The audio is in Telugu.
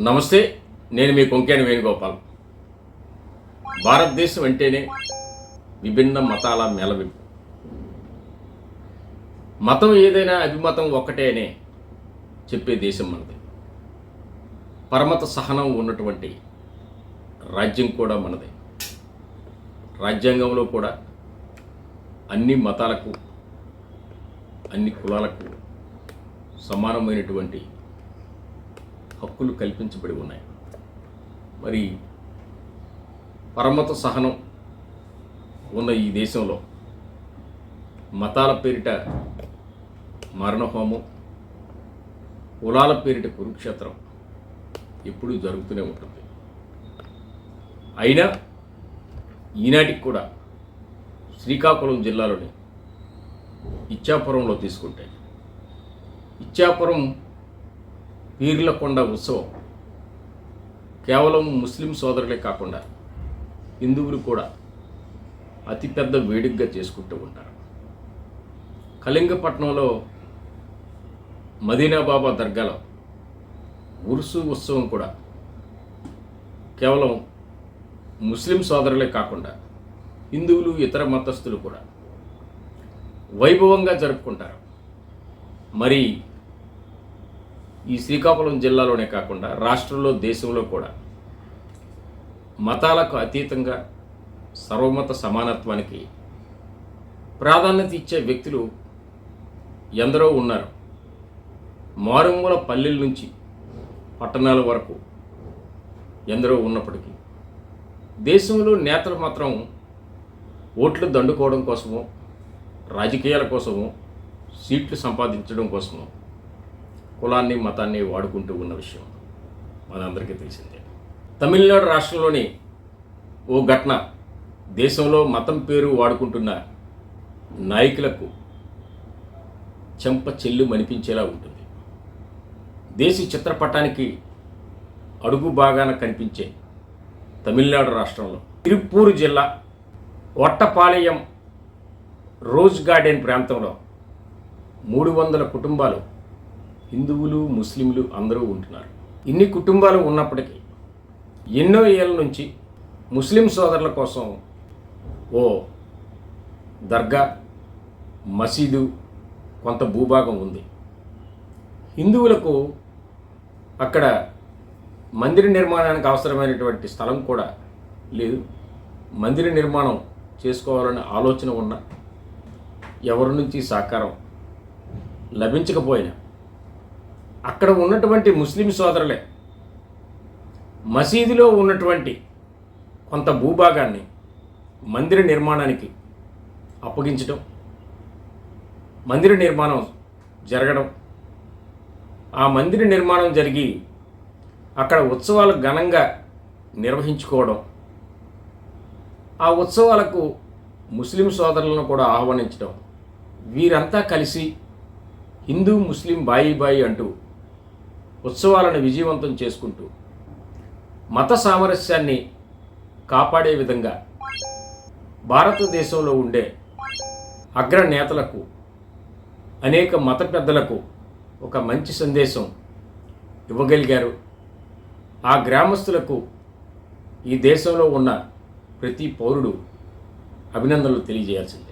నమస్తే నేను మీ కొంకేని వేణుగోపాల్. భారతదేశం అంటేనే విభిన్న మతాల మేళవింపు. మతం ఏదైనా అభిమతం ఒక్కటే అనే చెప్పే దేశం మనది. పరమత సహనం ఉన్నటువంటి రాజ్యం కూడా మనదే. రాజ్యాంగంలో కూడా అన్ని మతాలకు అన్ని కులాలకు సమానమైనటువంటి హక్కులు కల్పించబడి ఉన్నాయి. మరి పరమత సహనం ఉన్న ఈ దేశంలో మతాల పేరిట మరణహోమం కులాల పేరిట కురుక్షేత్రం ఎప్పుడూ జరుగుతూనే ఉంటుంది. అయినా ఈనాటికి కూడా శ్రీకాకుళం జిల్లాలోని ఇచ్చాపురంలో తీసుకుంటే ఇచ్చాపురం పీర్లకొండ ఉత్సవం కేవలం ముస్లిం సోదరులే కాకుండా హిందువులు కూడా అతిపెద్ద వేడుకగా చేసుకుంటూ ఉంటారు. కళింగపట్నంలో మదీనాబాబా దర్గాలో ఉరుసు ఉత్సవం కూడా కేవలం ముస్లిం సోదరులే కాకుండా హిందువులు ఇతర మతస్థులు కూడా వైభవంగా జరుపుకుంటారు. మరి ఈ శ్రీకాకుళం జిల్లాలోనే కాకుండా రాష్ట్రంలో దేశంలో కూడా మతాలకు అతీతంగా సర్వమత సమానత్వానికి ప్రాధాన్యత ఇచ్చే వ్యక్తులు ఎందరో ఉన్నారు. మారుమూల పల్లెల నుంచి పట్టణాల వరకు ఎందరో ఉన్నప్పటికీ దేశంలో నేతలు మాత్రం ఓట్లు దండుకోవడం కోసమో రాజకీయాల కోసమో సీట్లు సంపాదించడం కోసమో కులాన్ని మతాన్ని వాడుకుంటూ ఉన్న విషయం. మనందరికీ తెలిసిందే. తమిళనాడు రాష్ట్రంలోని ఓ ఘటన దేశంలో మతం పేరు వాడుకుంటున్న నాయకులకు చెంప చెల్లు మనిపించేలా ఉంటుంది. దేశ చిత్రపటానికి అడుగు భాగాన కనిపించే తమిళనాడు రాష్ట్రంలో తిరుప్పూరు జిల్లా ఒట్టపాలెం రోజ్ గార్డెన్ ప్రాంతంలో మూడు వందల కుటుంబాలు హిందువులు ముస్లింలు అందరూ ఉంటున్నారు. ఇన్ని కుటుంబాలు ఉన్నప్పటికీ ఎన్నో ఏళ్ళ నుంచి ముస్లిం సోదరుల కోసం ఓ దర్గా మసీదు కొంత భూభాగం ఉంది. హిందువులకు అక్కడ మందిర నిర్మాణానికి అవసరమైనటువంటి స్థలం కూడా లేదు. మందిర నిర్మాణం చేసుకోవాలనే ఆలోచన ఉన్న ఎవరి నుంచి సహకారం లభించకపోయినా అక్కడ ఉన్నటువంటి ముస్లిం సోదరులే మసీదులో ఉన్నటువంటి కొంత భూభాగాన్ని మందిర నిర్మాణానికి అప్పగించడం మందిర నిర్మాణం జరగడం ఆ మందిర నిర్మాణం జరిగి అక్కడ ఉత్సవాలు ఘనంగా నిర్వహించుకోవడం ఆ ఉత్సవాలకు ముస్లిం సోదరులను కూడా ఆహ్వానించడం వీరంతా కలిసి హిందూ ముస్లిం బాయి బాయి అంటూ ఉత్సవాలను విజయవంతం చేసుకుంటూ మత సామరస్యాన్ని కాపాడే విధంగా భారతదేశంలో ఉండే అగ్ర నేతలకు అనేక మత పెద్దలకు ఒక మంచి సందేశం ఇవ్వగలిగారు. ఆ గ్రామస్తులకు ఈ దేశంలో ఉన్న ప్రతి పౌరుడు అభినందనలు తెలియజేయాల్సింది.